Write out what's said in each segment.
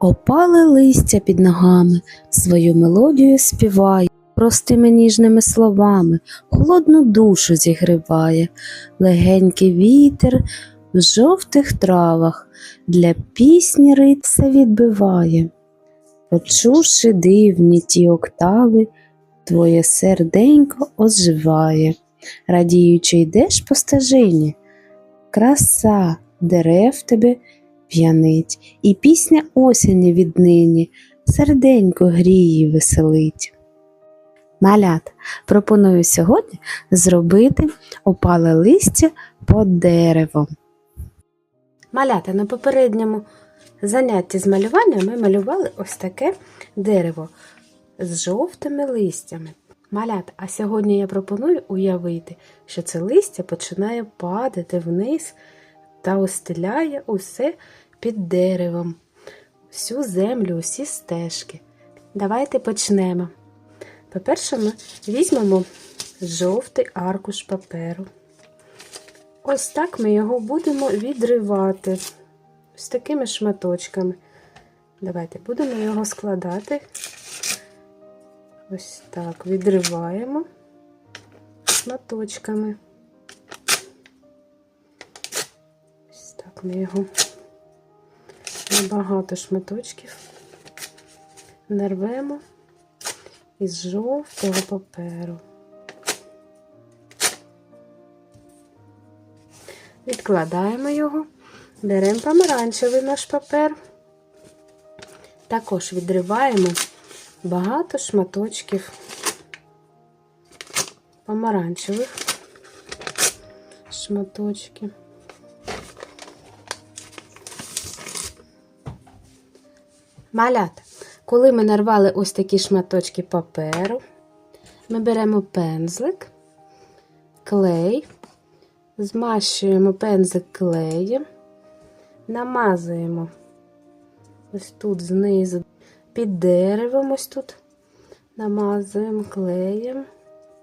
Опале листя під ногами, свою мелодію співає, простими ніжними словами, холодну душу зігріває, легенький вітер в жовтих травах, для пісні ритце відбиває. Почувши дивні ті октави, твоє серденько оживає, радіючи йдеш по стежині, краса дерев тебе п'янить, і пісня осені віднині серденько гріє веселить. Малят, пропоную сьогодні зробити опале листя під деревом. Малята на попередньому занятті з малювання ми малювали ось таке дерево з жовтими листями. Малят, а сьогодні я пропоную уявити, що це листя починає падати вниз та остеляє усе під деревом, всю землю, усі стежки. Давайте почнемо. По-перше, ми візьмемо жовтий аркуш паперу. Ось так ми його будемо відривати з такими шматочками. Давайте будемо його складати. Ось так відриваємо шматочками. Ось так ми його на багато шматочків нарвемо із жовтого паперу. Відкладаємо його, беремо помаранчевий наш папер, також відриваємо багато шматочків помаранчевих шматочків. Малята, коли ми нарвали ось такі шматочки паперу, ми беремо пензлик, клей, змащуємо пензлик клеєм, намазуємо ось тут знизу. Під деревом, ось тут намазуємо клеєм,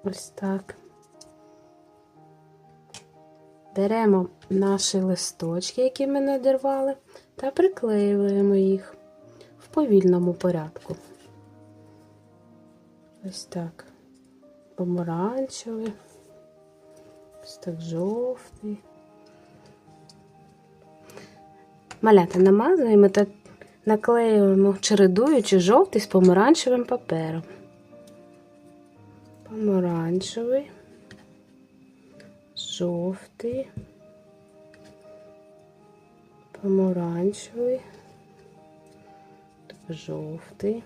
ось так. Беремо наші листочки, які ми надірвали, та приклеюємо їх повільному порядку. Ось так. Помаранчевий, ось так жовтий. Малята намазуємо та наклеюємо, чередуючи жовтий з помаранчевим папером. Помаранчевий, жовтий, помаранчевий, жовтий.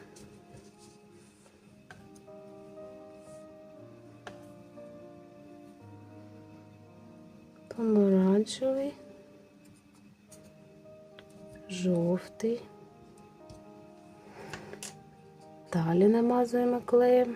Помаранчевий, жовтий. Далі намазуємо клеєм.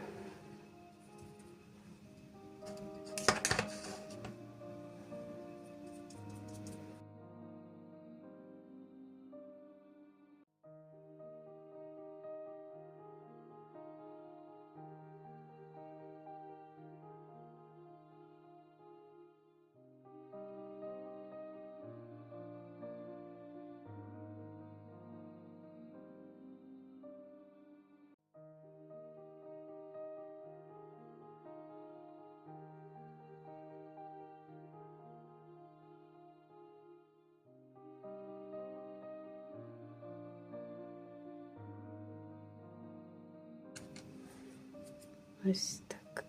Ось так.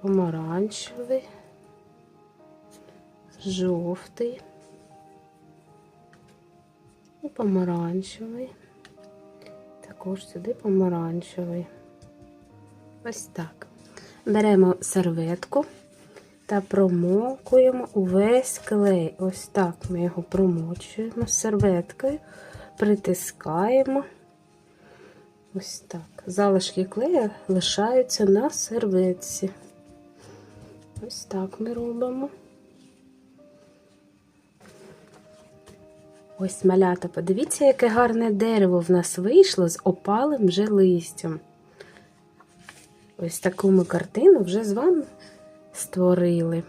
Помаранчевий, жовтий і помаранчевий. Також сюди помаранчевий. Ось так. Беремо серветку та промокуємо увесь клей. Ось так ми його промочуємо серветкою, притискаємо. Ось так. Залишки клея лишаються на серветці. Ось так ми робимо. Ось малята, подивіться, яке гарне дерево в нас вийшло з опалим вже листям. Ось таку ми картину вже з вами створили.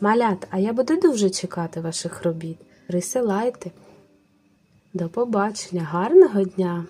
Малята, а я буду дуже чекати ваших робіт. Присилайте. До побачення, гарного дня!